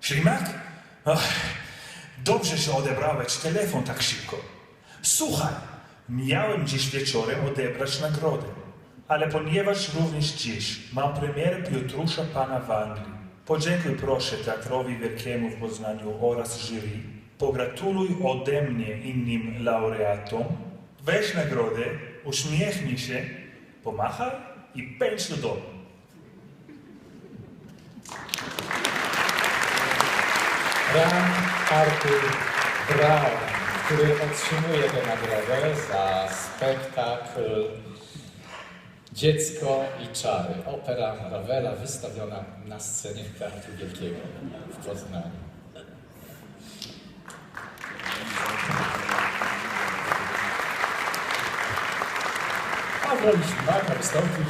Ślimak? Ach, dobrze, że odebrałeś telefon tak szybko. Słuchaj, miałem dziś wieczorem odebrać nagrodę, ale ponieważ również dziś mam premierę Piotrusza Pana w Anglii, podziękuj proszę Teatrowi Wielkiemu w Poznaniu oraz jury, pogratuluj ode mnie innym laureatom, weź nagrodę, uśmiechnij się, pomachaj i pędź do domu. Ran Artur Brown, który otrzymuje tę nagrodę za spektakl Dziecko i czary. Opera Ravela wystawiona na scenie Teatru Wielkiego w Poznaniu. A w roli ślimaka wystąpił